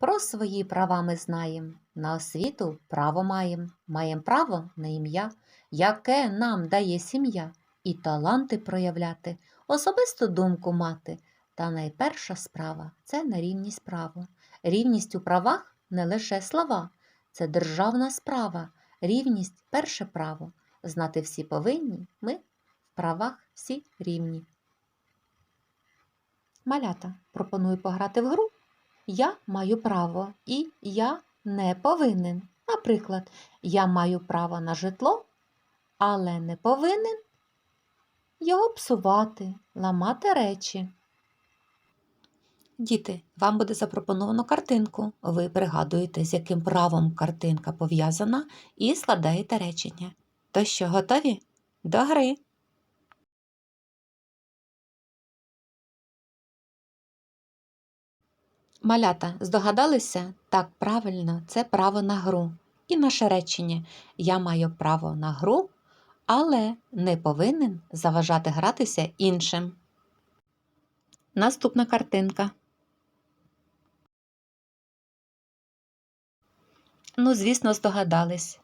Про свої права ми знаєм, на освіту право маєм, маєм право на ім'я, яке нам дає сім'я, і таланти проявляти, особисту думку мати. Та найперша справа це на рівність право. Рівність у правах не лише слова, це державна справа. Рівність перше право. Знати всі повинні, ми в правах всі рівні. Малята пропоную пограти в гру. Я маю право і я не повинен. Наприклад, я маю право на житло, але не повинен його псувати, ламати речі. Діти, вам буде запропоновано картинку. Ви пригадуєте, з яким правом картинка пов'язана, і складаєте речення. То що, готові? До гри! Малята, здогадалися? Так, правильно, це право на гру. І наше речення Я маю право на гру, але не повинен заважати гратися іншим. Наступна картинка. Ну, звісно, здогадались.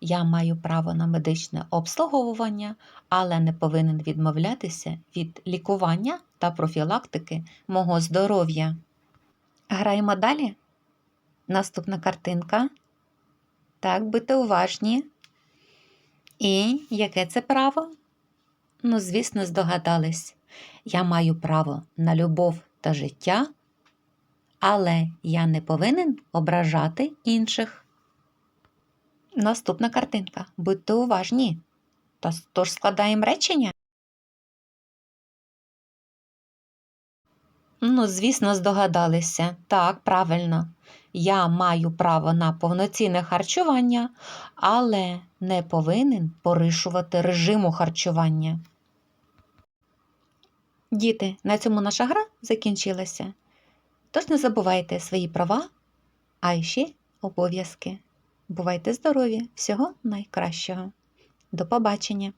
Я маю право на медичне обслуговування, але не повинен відмовлятися від лікування та профілактики мого здоров'я. Граємо далі. Наступна картинка. Так, будьте уважні. І яке це право? Ну, звісно, здогадались. Я маю право на любов та життя, але я не повинен ображати інших. Наступна картинка. Будьте уважні. Тож складаємо речення. Ну, звісно, здогадалися. Так, правильно. Я маю право на повноцінне харчування, але не повинен порушувати режиму харчування. Діти, на цьому наша гра закінчилася. Тож не забувайте свої права, а ще обов'язки. Бувайте здорові! Всього найкращого. До побачення!